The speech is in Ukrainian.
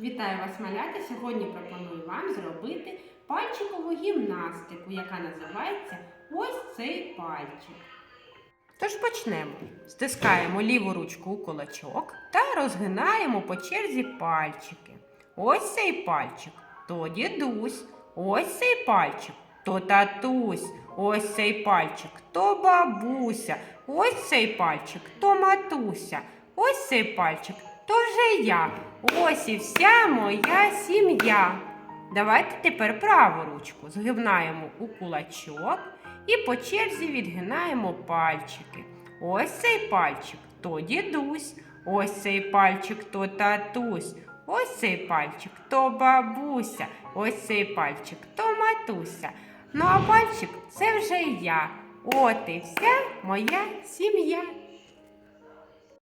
Вітаю вас, малята! Сьогодні пропоную вам зробити пальчикову гімнастику, яка називається Ось цей пальчик. Тож почнемо. Стискаємо ліву ручку у кулачок та розгинаємо по черзі пальчики. Ось цей пальчик то дідусь, ось цей пальчик то татусь, ось цей пальчик то бабуся, ось цей пальчик то матуся, ось цей пальчик вже я. Ось і вся моя сім'я. Давайте тепер праву ручку згибнаємо у кулачок і по черзі відгинаємо пальчики. Ось цей пальчик то дідусь, ось цей пальчик то татусь, ось цей пальчик то бабуся, ось цей пальчик то матуся. Ну а пальчик це вже я. От і вся моя сім'я.